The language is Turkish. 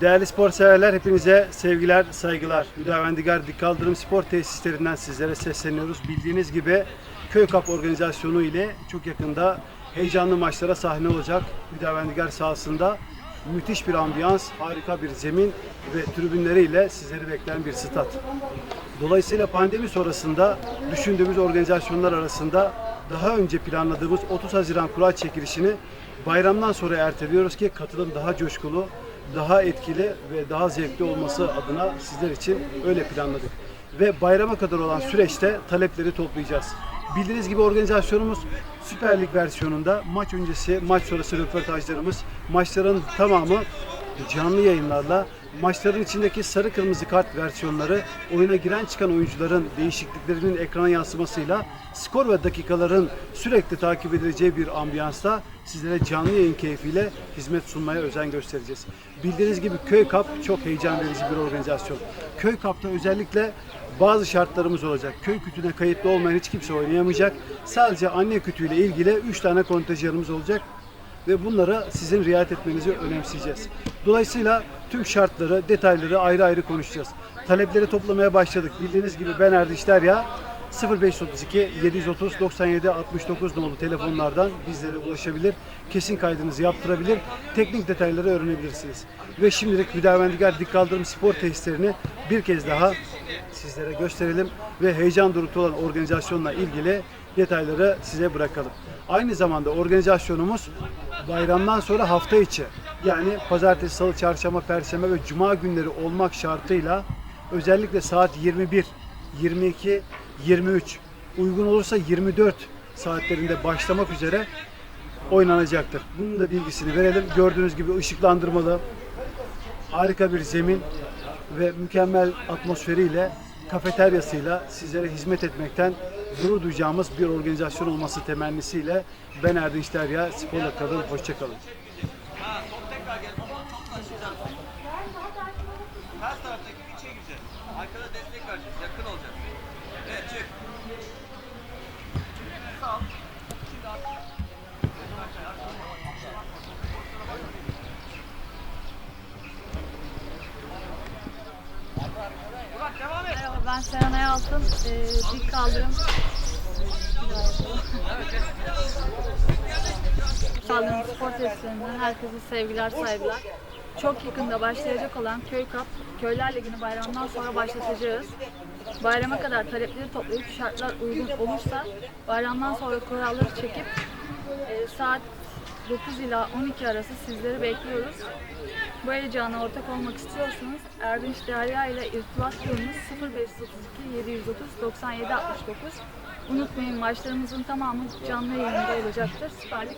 Değerli spor severler hepinize sevgiler, saygılar. Hüdavendigar Dik Kaldırım Spor Tesislerinden sizlere sesleniyoruz. Bildiğiniz gibi Köy Cup organizasyonu ile çok yakında heyecanlı maçlara sahne olacak. Hüdavendigar sahasında müthiş bir ambiyans, harika bir zemin ve tribünleriyle sizleri bekleyen bir stat. Dolayısıyla pandemi sonrasında düşündüğümüz organizasyonlar arasında daha önce planladığımız 30 Haziran kura çekilişini bayramdan sonra erteliyoruz ki katılım daha coşkulu, daha etkili ve daha zevkli olması adına sizler için öyle planladık. Ve bayrama kadar olan süreçte talepleri toplayacağız. Bildiğiniz gibi organizasyonumuz Süper Lig versiyonunda maç öncesi, maç sonrası röportajlarımız, maçların tamamı canlı yayınlarla maçların içindeki sarı kırmızı kart versiyonları, oyuna giren çıkan oyuncuların değişikliklerinin ekrana yansımasıyla skor ve dakikaların sürekli takip edileceği bir ambiyansta sizlere canlı yayın keyfiyle hizmet sunmaya özen göstereceğiz. Bildiğiniz gibi Köy Cup çok heyecan verici bir organizasyon. Köy Cup'ta özellikle bazı şartlarımız olacak. Köy kütüğüne kayıtlı olmayan hiç kimse oynayamayacak. Sadece anne kütüğüyle ilgili 3 tane kontenjanımız olacak ve bunlara sizin riayet etmenizi önemseyeceğiz. Dolayısıyla tüm şartları, detayları ayrı ayrı konuşacağız. Talepleri toplamaya başladık. Bildiğiniz gibi ben Erdiş Derya 0532 730 97 69 numaralı telefonlardan bizlere ulaşabilir. Kesin kaydınızı yaptırabilir. Teknik detayları öğrenebilirsiniz. Ve şimdilik Hüdavendigar Dik Kaldırım Spor Tesislerini bir kez daha sizlere gösterelim ve heyecan dorukta olan organizasyonla ilgili detayları size bırakalım. Aynı zamanda organizasyonumuz bayramdan sonra hafta içi yani pazartesi, salı, çarşamba, perşembe ve cuma günleri olmak şartıyla özellikle saat 21, 22, 23 uygun olursa 24 saatlerinde başlamak üzere oynanacaktır. Bunun da bilgisini verelim. Gördüğünüz gibi ışıklandırmalı, harika bir zemin ve mükemmel atmosferiyle kafeteryasıyla sizlere hizmet etmekten gurur duyacağımız bir organizasyon olması temennisiyle ben Erdinç Derya, sporla kalın, hoşçakalın. Ters taraftaki içe gireceğiz. Arkada destek vereceğiz. Yakın olacağız. Evet çık. Sağ ol. Şimdi et. Merhaba ben Serenay Altın. Ee, dik kaldırım. Kaldırım spor testlerinden herkese sevgiler saygılar. Çok yakında başlayacak olan Köy Cup, Köyler Ligi'ni bayramdan sonra başlatacağız. Bayrama kadar talepleri toplayıp şartlar uygun olursa bayramdan sonra kuralları çekip e, saat 9 ila 12 arası sizleri bekliyoruz. Bu heyecana ortak olmak istiyorsanız Erdinç Derya ile irtibat kurunuz 0532 730 97 69. Unutmayın maçlarımızın tamamı canlı yayında olacaktır. Süper Lig.